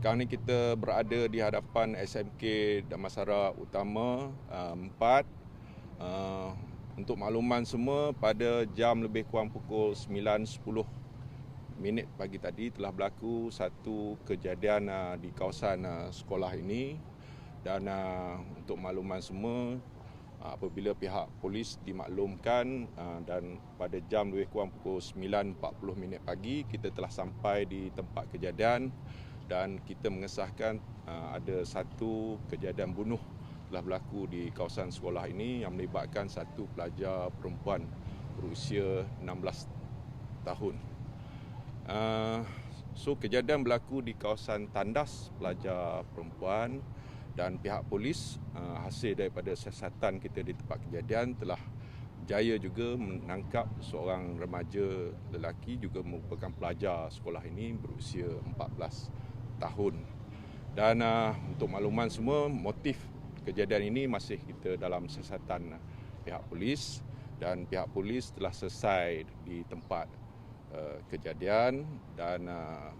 Sekarang ni kita berada di hadapan SMK Damansara Utama uh, 4. Uh, untuk makluman semua, pada jam lebih kurang pukul 9.10 minit pagi tadi telah berlaku satu kejadian uh, di kawasan uh, sekolah ini dan uh, untuk makluman semua uh, apabila pihak polis dimaklumkan uh, dan pada jam lebih kurang pukul 9.40 minit pagi kita telah sampai di tempat kejadian dan kita mengesahkan uh, ada satu kejadian bunuh telah berlaku di kawasan sekolah ini yang melibatkan satu pelajar perempuan berusia 16 tahun. Uh, so kejadian berlaku di kawasan tandas pelajar perempuan dan pihak polis uh, hasil daripada siasatan kita di tempat kejadian telah jaya juga menangkap seorang remaja lelaki juga merupakan pelajar sekolah ini berusia 14 tahun. Dan uh, untuk makluman semua motif kejadian ini masih kita dalam siasatan pihak polis. Dan pihak polis telah selesai di tempat uh, kejadian. Dan uh,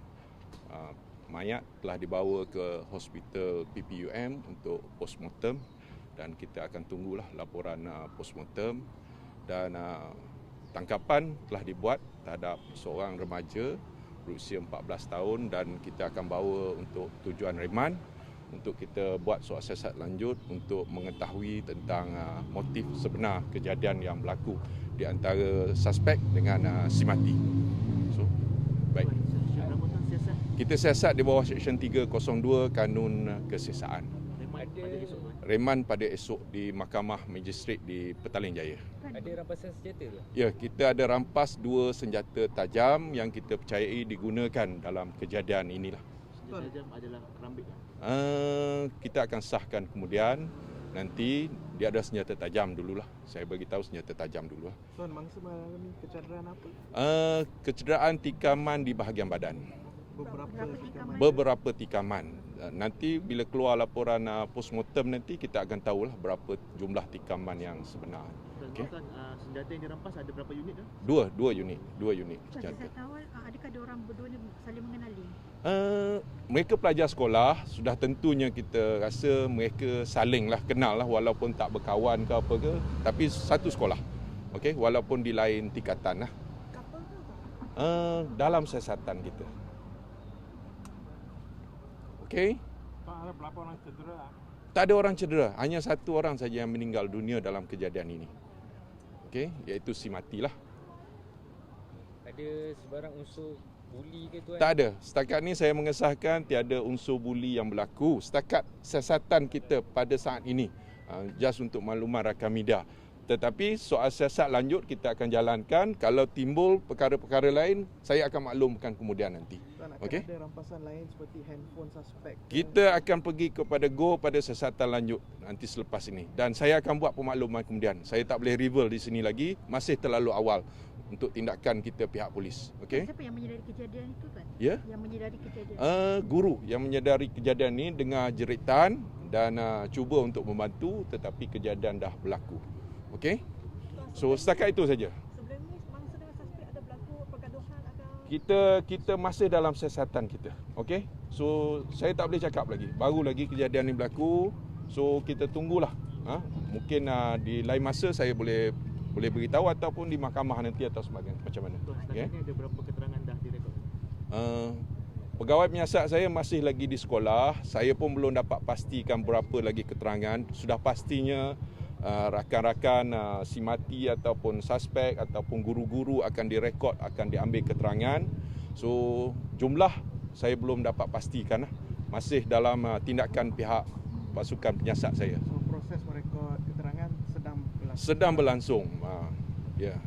uh, mayat telah dibawa ke hospital PPUM untuk postmortem. Dan kita akan tunggulah laporan uh, postmortem. Dan uh, tangkapan telah dibuat terhadap seorang remaja berusia 14 tahun dan kita akan bawa untuk tujuan remand untuk kita buat soal siasat lanjut untuk mengetahui tentang uh, motif sebenar kejadian yang berlaku di antara suspek dengan uh, si mati. So, baik. Kita siasat di bawah Seksyen 302 Kanun uh, Reman pada esok di Mahkamah Magistrate di Petaling Jaya. Ada rampasan senjata ke? Ya, kita ada rampas dua senjata tajam yang kita percayai digunakan dalam kejadian inilah. Senjata tajam adalah kerambit. Uh, kita akan sahkan kemudian nanti dia ada senjata tajam dululah. Saya bagi tahu senjata tajam dulu. Tuan, mangsa mengalami kecederaan apa? Uh, kecederaan tikaman di bahagian badan. Beberapa tikaman. Beberapa tikaman. Uh, nanti bila keluar laporan uh, postmortem nanti kita akan tahulah berapa jumlah tikaman yang sebenar. Okey. uh, senjata yang dirampas ada berapa unit dah? Dua, dua unit, dua unit Tuan, senjata. saya tahu ah, adakah ada orang berdua ni saling mengenali? Uh, mereka pelajar sekolah sudah tentunya kita rasa mereka saling lah kenal lah walaupun tak berkawan ke apa ke tapi satu sekolah okey walaupun di lain tingkatan lah Couple ke? uh, dalam siasatan kita okey ada berapa orang cedera? tak ada orang cedera hanya satu orang saja yang meninggal dunia dalam kejadian ini okey iaitu si mati lah Ada sebarang unsur buli ke tuan? Tak ada. Setakat ni saya mengesahkan tiada unsur buli yang berlaku. Setakat siasatan kita pada saat ini. Uh, just untuk makluman rakan media. Tetapi soal siasat lanjut kita akan jalankan. Kalau timbul perkara-perkara lain, saya akan maklumkan kemudian nanti. Tuan, Okey. ada rampasan lain seperti handphone suspek. Kita akan pergi kepada go pada siasatan lanjut nanti selepas ini. Dan saya akan buat pemakluman kemudian. Saya tak boleh reveal di sini lagi. Masih terlalu awal untuk tindakan kita pihak polis. Okey? Siapa yang menyedari kejadian itu kan? Ya? Yang menyedari kejadian. uh, guru yang menyedari kejadian ini dengar jeritan dan uh, cuba untuk membantu tetapi kejadian dah berlaku. Okey? So setakat itu saja. Sebelum ni mangsa dengan suspek ada berlaku pergaduhan atau Kita kita masih dalam siasatan kita. Okey? So saya tak boleh cakap lagi. Baru lagi kejadian ini berlaku. So kita tunggulah. Ha? Mungkin uh, di lain masa saya boleh boleh beritahu ataupun di mahkamah nanti atau sebagainya macam mana. Okey? ada berapa keterangan dah direkod? Uh, pegawai penyiasat saya masih lagi di sekolah. Saya pun belum dapat pastikan berapa lagi keterangan. Sudah pastinya rakan-rakan uh, si mati ataupun suspek ataupun guru-guru akan direkod, akan diambil keterangan. So jumlah saya belum dapat pastikan. lah. Masih dalam uh, tindakan pihak pasukan penyiasat saya. So, proses merekod keterangan sedang berlangsung. Sedang berlangsung. Uh, ya. Yeah.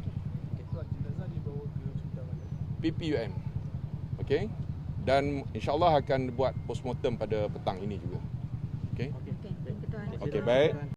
PPUM. Okey. Dan insyaAllah akan buat postmortem pada petang ini juga. Okey. Okey. Okey, betul. Okey, baik.